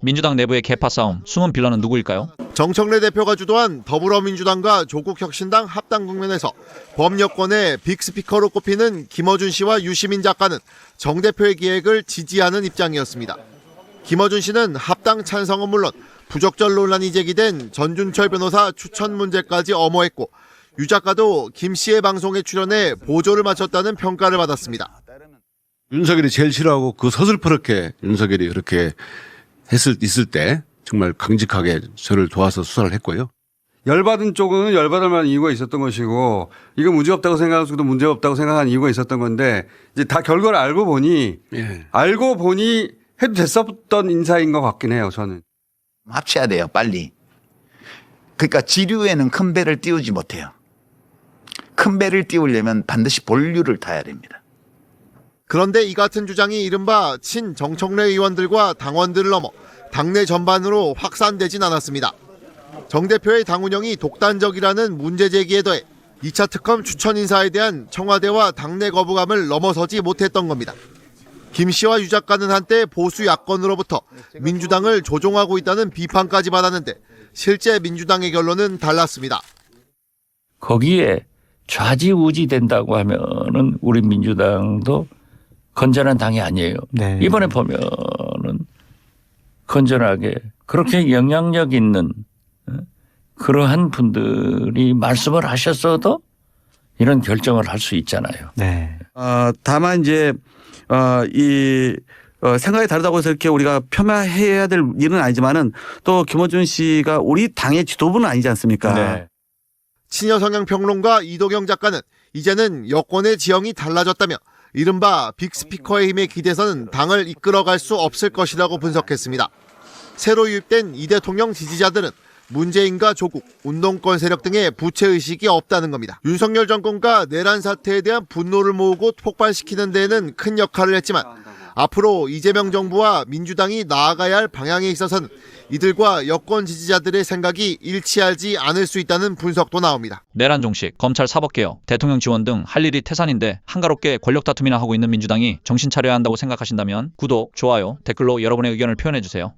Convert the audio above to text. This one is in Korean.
민주당 내부의 개파 싸움, 숨은 빌런은 누구일까요? 정청래 대표가 주도한 더불어민주당과 조국혁신당 합당 국면에서 범여권의 빅스피커로 꼽히는 김어준 씨와 유시민 작가는 정 대표의 기획을 지지하는 입장이었습니다. 김어준 씨는 합당 찬성은 물론 부적절 논란이 제기된 전준철 변호사 추천 문제까지 엄호했고 유 작가도 김 씨의 방송에 출연해 보조를 마쳤다는 평가를 받았습니다. 윤석열이 제일 싫어하고 그 서슬퍼렇게 윤석열이 그렇게 했을 있을 때 정말 강직하게 저를 도와서 수사를 했고요. 열받은 쪽은 열받을 만한 이유가 있었던 것이고 이거 문제 없다고 생각하고도 문제 없다고 생각한 이유가 있었던 건데 이제 다 결과를 알고 보니 예. 알고 보니 해도 됐었던 인사인 것 같긴 해요 저는. 합쳐야 돼요, 빨리. 그러니까 지류에는 큰 배를 띄우지 못해요. 큰 배를 띄우려면 반드시 본류를 타야 됩니다. 그런데 이 같은 주장이 이른바 친 정청래 의원들과 당원들을 넘어 당내 전반으로 확산되진 않았습니다. 정 대표의 당 운영이 독단적이라는 문제 제기에 더해 2차 특검 추천 인사에 대한 청와대와 당내 거부감을 넘어서지 못했던 겁니다. 김 씨와 유 작가는 한때 보수 야권으로부터 민주당을 조종하고 있다는 비판까지 받았는데 실제 민주당의 결론은 달랐습니다. 거기에 좌지우지 된다고 하면은 우리 민주당도 건전한 당이 아니에요. 네. 이번에 보면은 건전하게 그렇게 영향력 있는 어, 그러한 분들이 말씀을 하셨어도 이런 결정을 할 수 있잖아요. 네. 어, 다만 이제 어, 이 어, 생각이 다르다고 해서 이렇게 우리가 폄하해야 될 일은 아니지만은 또 김어준 씨가 우리 당의 지도부는 아니지 않습니까? 네. 친여 성향 평론가 이도경 작가는 이제는 여권의 지형이 달라졌다며 이른바 빅스피커의 힘에 기대서는 당을 이끌어갈 수 없을 것이라고 분석했습니다. 새로 유입된 이 대통령 지지자들은 문재인과 조국, 운동권 세력 등의 부채의식이 없다는 겁니다. 윤석열 정권과 내란 사태에 대한 분노를 모으고 폭발시키는 데에는 큰 역할을 했지만 앞으로 이재명 정부와 민주당이 나아가야 할 방향에 있어서는 이들과 여권 지지자들의 생각이 일치하지 않을 수 있다는 분석도 나옵니다. 내란 종식, 검찰 사법개혁, 대통령 지원 등 할 일이 태산인데 한가롭게 권력 다툼이나 하고 있는 민주당이 정신 차려야 한다고 생각하신다면 구독, 좋아요, 댓글로 여러분의 의견을 표현해 주세요.